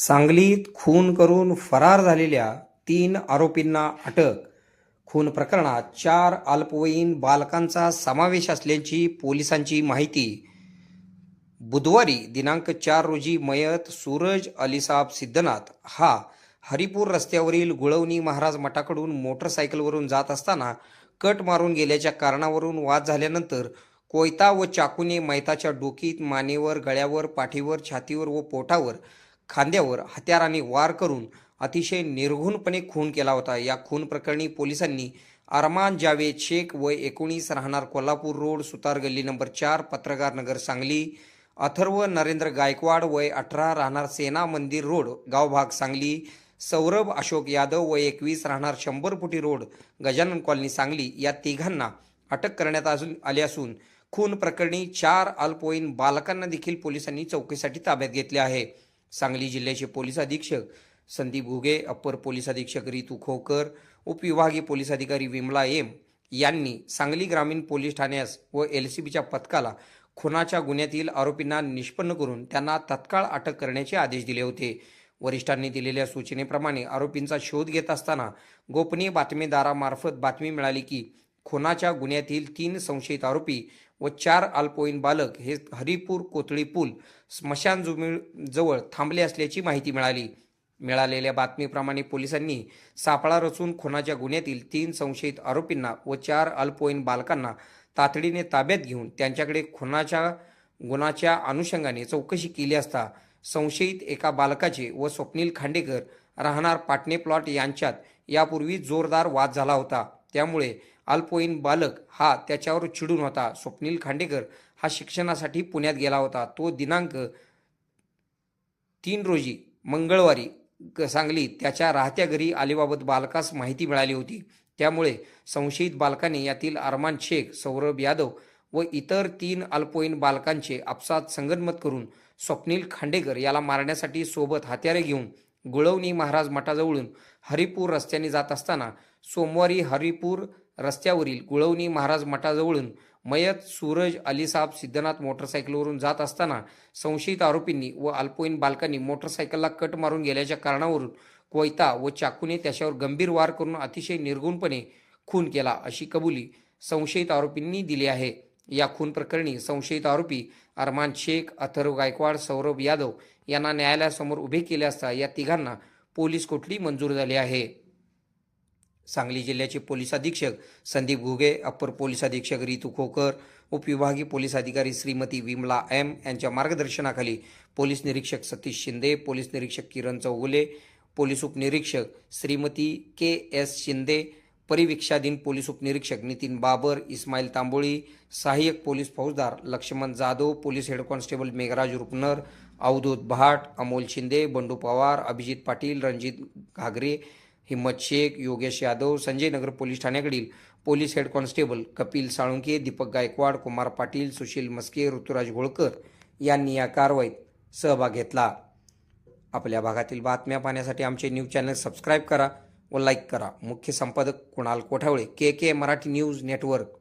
सांगलीत खून करून फरार झालेल्या तीन आरोपींना अटक. खून प्रकरणात चार अल्पवयीन बालकांचा समावेश असल्याची पोलिसांची माहिती. बुधवारी दिनांक चार रोजी मयत सूरज अलिसाब सिद्धनाथ हा हरिपूर रस्त्यावरील गुळवणी महाराज मठाकडून मोटरसायकलवरून जात असताना कट मारून गेल्याच्या कारणावरून वाद झाल्यानंतर कोयता व चाकूने मैताच्या डोकीत मानेवर गळ्यावर पाठीवर छातीवर व पोटावर खांद्यावर हत्याराने वार करून अतिशय निर्घुणपणे खून केला होता. या खून प्रकरणी पोलिसांनी अरमान जावेद शेख वय एकोणीस राहणार कोल्हापूर रोड सुतार गल्ली नंबर चार पत्रकार नगर सांगली. अथर्व नरेंद्र गायकवाड वय अठरा राहणार सेना मंदिर रोड गावभाग सांगली. सौरभ अशोक यादव वय एकवीस राहणार शंभर फुटी रोड गजानन कॉलनी सांगली. या तिघांना अटक करण्यात अजून आली असून खून प्रकरणी चार अल्पवयीन बालकांना देखील पोलिसांनी चौकीसाठी ताब्यात घेतले आहे. सांगली जिल्ह्याचे पोलीस अधीक्षक संदीप घुगे अप्पर पोलीस अधीक्षक रितू खोकर उपविभागीय पोलीस अधिकारी विमला एम यांनी सांगली ग्रामीण पोलीस ठाण्यास व एल सी बीच्या पथकाला खुनाच्या गुन्ह्यातील आरोपींना निष्पन्न करून त्यांना तत्काळ अटक करण्याचे आदेश दिले होते. वरिष्ठांनी दिलेल्या सूचनेप्रमाणे आरोपींचा शोध घेत असताना गोपनीय बातमीदारामार्फत बातमी मिळाली की खुनाच्या गुन्ह्यातील तीन संशयित आरोपी व चार अल्पवयीन बालक हे हरिपूर कोथळी पूल स्मशान जवळ थांबले असल्याची माहिती मिळाली. मिळालेल्या बातमीप्रमाणे पोलिसांनी सापळा रचून खुनाच्या गुन्ह्यातील तीन संशयित आरोपींना व चार अल्पवयीन बालकांना तातडीने ताब्यात घेऊन त्यांच्याकडे खुनाच्या गुन्हाच्या अनुषंगाने चौकशी केली असता संशयित एका बालकाचे व स्वप्नील खांडेकर राहणार पाटणे प्लॉट यांच्यात यापूर्वी जोरदार वाद झाला होता. त्यामुळे अल्पवयीन बालक हा त्याच्यावर चिडून होता. स्वप्नील खांडेकर हा शिक्षणासाठी पुण्यात गेला होता. तो दिनांक तीन रोजी मंगळवारी ग- त्याच्या राहत्या घरी आलीबाबत बालकास माहिती मिळाली होती. त्यामुळे संशयित बालकाने यातील अरमान शेख सौरभ यादव व इतर तीन अल्पवयीन बालकांचे आपसात संगनमत करून स्वप्नील खांडेकर याला मारण्यासाठी सोबत हत्यारे घेऊन गुळवणी महाराज मठाजवळून हरिपूर रस्त्याने जात असताना सोमवारी हरिपूर रस्त्यावरील गुळवणी महाराज मठाजवळून मयत सूरज अलीसाब सिद्धनाथ मोटरसायकलवरून जात असताना संशयित आरोपींनी व अल्पवयीन बालकांनी मोटरसायकलला कट मारून गेल्याच्या कारणावरून कोयता व चाकूने त्याच्यावर गंभीर वार करून अतिशय निर्गुणपणे खून केला अशी कबुली संशयित आरोपींनी दिली आहे. या खून प्रकरणी संशयित आरोपी अरमान शेख अथर्व गायकवाड सौरभ यादव यांना न्यायालयासमोर उभे केले असता या तिघांना पोलीस कोठडी मंजूर झाली आहे. सांगली जिल्ह्याचे पोलीस अधीक्षक संदीप घुगे अप्पर पोलीस अधीक्षक रितू खोकर उपविभागीय पोलीस अधिकारी श्रीमती विमला एम यांच्या मार्गदर्शनाखाली पोलीस निरीक्षक सतीश शिंदे पोलीस निरीक्षक किरण चौगुले पोलीस उपनिरीक्षक श्रीमती के एस शिंदे परिवीक्षाधीन पोलीस उपनिरीक्षक नितीन बाबर इस्माईल तांबोळी सहाय्यक पोलीस फौजदार Laxman Jadhav police head constable Meghraj Rupnar Avdhut Bhat Amol Shinde Bandu Pawar Abhijit Patil Ranjit Ghagare Himmat Shaikh Yogesh Yadav Sanjay Nagar police ठाण्याकडील police head constable Kapil Salunke Deepak Gaikwad Kumar Patil Sushil Maske Ruturaj Holkar यांनी या कारवाईत सहभाग घेतला. आपल्या भागातील बातम्या पाहण्यासाठी आमचे न्यूज चॅनल सबस्क्राईब करा व लाईक करा. मुख्य संपादक Kunal Kothawale K K Marathi news network.